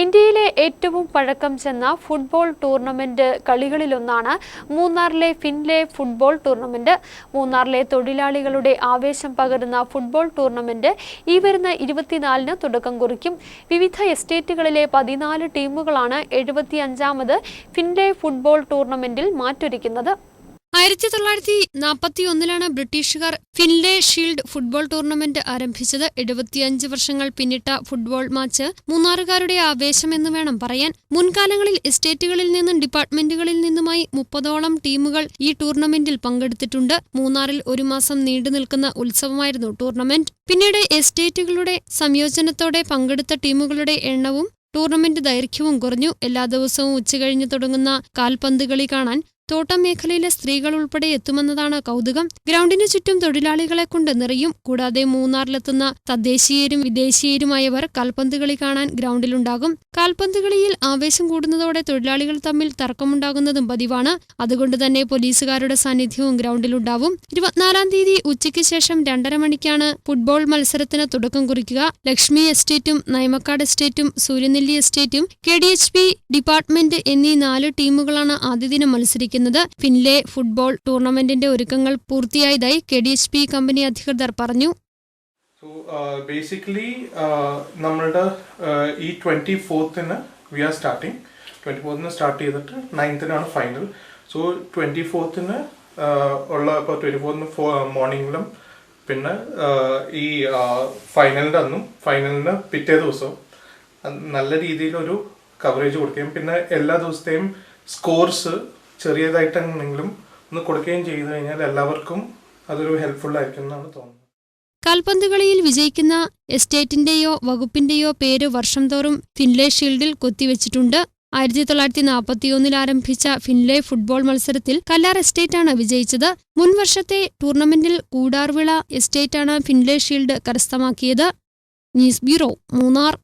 ഇന്ത്യയിലെ ഏറ്റവും പഴക്കം ചെന്ന ഫുട്ബോൾ ടൂർണമെന്റ് കളികളിലൊന്നാണ് മൂന്നാറിലെ ഫിൻലെ ഫുട്ബോൾ ടൂർണമെന്റ്. മൂന്നാറിലെ തൊഴിലാളികളുടെ ആവേശം പകരുന്ന ഫുട്ബോൾ ടൂർണമെന്റ് ഈ വരുന്ന ഇരുപത്തിനാലിന് തുടക്കം കുറിക്കും. വിവിധ എസ്റ്റേറ്റുകളിലെ പതിനാല് ടീമുകളാണ് എഴുപത്തിയഞ്ചാമത് ഫിൻലെ ഫുട്ബോൾ ടൂർണമെന്റിൽ മാറ്റൊരുക്കുന്നത്. ആയിരത്തി തൊള്ളായിരത്തി നാൽപ്പത്തി ഒന്നിലാണ് ബ്രിട്ടീഷുകാർ ഫിൻലേ ഷീൽഡ് ഫുട്ബോൾ ടൂർണമെന്റ് ആരംഭിച്ചത്. എഴുപത്തിയഞ്ച് വർഷങ്ങൾ പിന്നിട്ട ഫുട്ബോൾ മാച്ച് മൂന്നാറുകാരുടെ ആവേശമെന്ന് വേണം പറയാൻ. മുൻകാലങ്ങളിൽ എസ്റ്റേറ്റുകളിൽ നിന്നും ഡിപ്പാർട്ട്മെന്റുകളിൽ നിന്നുമായി മുപ്പതോളം ടീമുകൾ ഈ ടൂർണമെന്റിൽ പങ്കെടുത്തിട്ടുണ്ട്. മൂന്നാറിൽ ഒരു മാസം നീണ്ടു നിൽക്കുന്ന ഉത്സവമായിരുന്നു ടൂർണമെന്റ്. പിന്നീട് എസ്റ്റേറ്റുകളുടെ സംയോജനത്തോടെ പങ്കെടുത്ത ടീമുകളുടെ എണ്ണവും ടൂർണമെന്റ് ദൈർഘ്യവും കുറഞ്ഞു. എല്ലാ ദിവസവും ഉച്ചകഴിഞ്ഞ് തുടങ്ങുന്ന കാൽപന്ത് കളി കാണാൻ തോട്ടം മേഖലയിലെ സ്ത്രീകൾ ഉൾപ്പെടെ എത്തുമെന്നതാണ് കൗതുകം. ഗ്രൗണ്ടിനു ചുറ്റും തൊഴിലാളികളെ കൊണ്ട് നിറയും കൂടാതെ മൂന്നാറിലെത്തുന്ന തദ്ദേശീയരും വിദേശീയരുമായവർ കാൽപന്ത് കളി കാണാൻ ഗ്രൗണ്ടിലുണ്ടാകും. കാൽപന്ത് കളിയിൽ ആവേശം കൂടുന്നതോടെ തൊഴിലാളികൾ തമ്മിൽ തർക്കമുണ്ടാകുന്നതും പതിവാണ്. അതുകൊണ്ട് തന്നെ പോലീസുകാരുടെ സാന്നിധ്യവും ഗ്രൗണ്ടിലുണ്ടാവും. ഇരുപത്തിനാലാം തീയതി ഉച്ചയ്ക്ക് ശേഷം രണ്ടര മണിക്കാണ് ഫുട്ബോൾ മത്സരത്തിന് തുടക്കം കുറിക്കുക. ലക്ഷ്മി എസ്റ്റേറ്റും നയമക്കാട് എസ്റ്റേറ്റും Suryanelli എസ്റ്റേറ്റും K D H P department എന്നീ നാല് ടീമുകളാണ് ആദ്യ ദിനം മത്സരിക്കുന്നത്. ഫിൻലെ ഫുട്ബോൾ ടൂർണമെന്റിന്റെ ഒരുക്കങ്ങൾ പൂർത്തിയായതായി K D H P company അധികൃതർ പറഞ്ഞു. സോ ബേസിക്കലി നമ്മളുടെ uh, ഈ ട്വന്റി ഫോർത്തിന് വി ആർ സ്റ്റാർട്ടിങ് ട്വന്റി ഫോർത്തിന് സ്റ്റാർട്ട് ചെയ്തിട്ട് നയൻത്തിനാണ് ഫൈനൽ സോ ട്വന്റി ഫോർത്തിന് uh, ഉള്ള ഇപ്പോൾ ട്വന്റി ഫോർത്തിന് മോർണിംഗിലും പിന്നെ uh, ഈ ഫൈനലിന്റെ അന്നും ഫൈനലിന് പിറ്റേ ദിവസവും നല്ല രീതിയിലൊരു കവറേജ് കൊടുക്കുകയും പിന്നെ എല്ലാ ദിവസത്തെയും സ്കോർസ് ചെറിയതായിട്ടെങ്കിലും ഒന്ന് കൊടുക്കുകയും ചെയ്തു കഴിഞ്ഞാൽ എല്ലാവർക്കും അതൊരു ഹെൽപ്ഫുൾ ആയിരിക്കും എന്നാണ് തോന്നുന്നത്. കാൽപന്ത് കളിയിൽ വിജയിക്കുന്ന എസ്റ്റേറ്റിന്റെയോ വകുപ്പിന്റെയോ പേര് വർഷം തോറും ഫിൻലെ ഷീൽഡിൽ കൊത്തിവെച്ചിട്ടുണ്ട്. ആയിരത്തി തൊള്ളായിരത്തി നാൽപ്പത്തിയൊന്നിൽ ആരംഭിച്ച ഫിൻലെ ഫുട്ബോൾ മത്സരത്തിൽ കല്ലാർ എസ്റ്റേറ്റാണ് വിജയിച്ചത്. മുൻ വർഷത്തെ ടൂർണമെന്റിൽ കൂടാർവിള എസ്റ്റേറ്റാണ് ഫിൻലെ ഷീൽഡ് കരസ്ഥമാക്കിയത്. News bureau Munnar.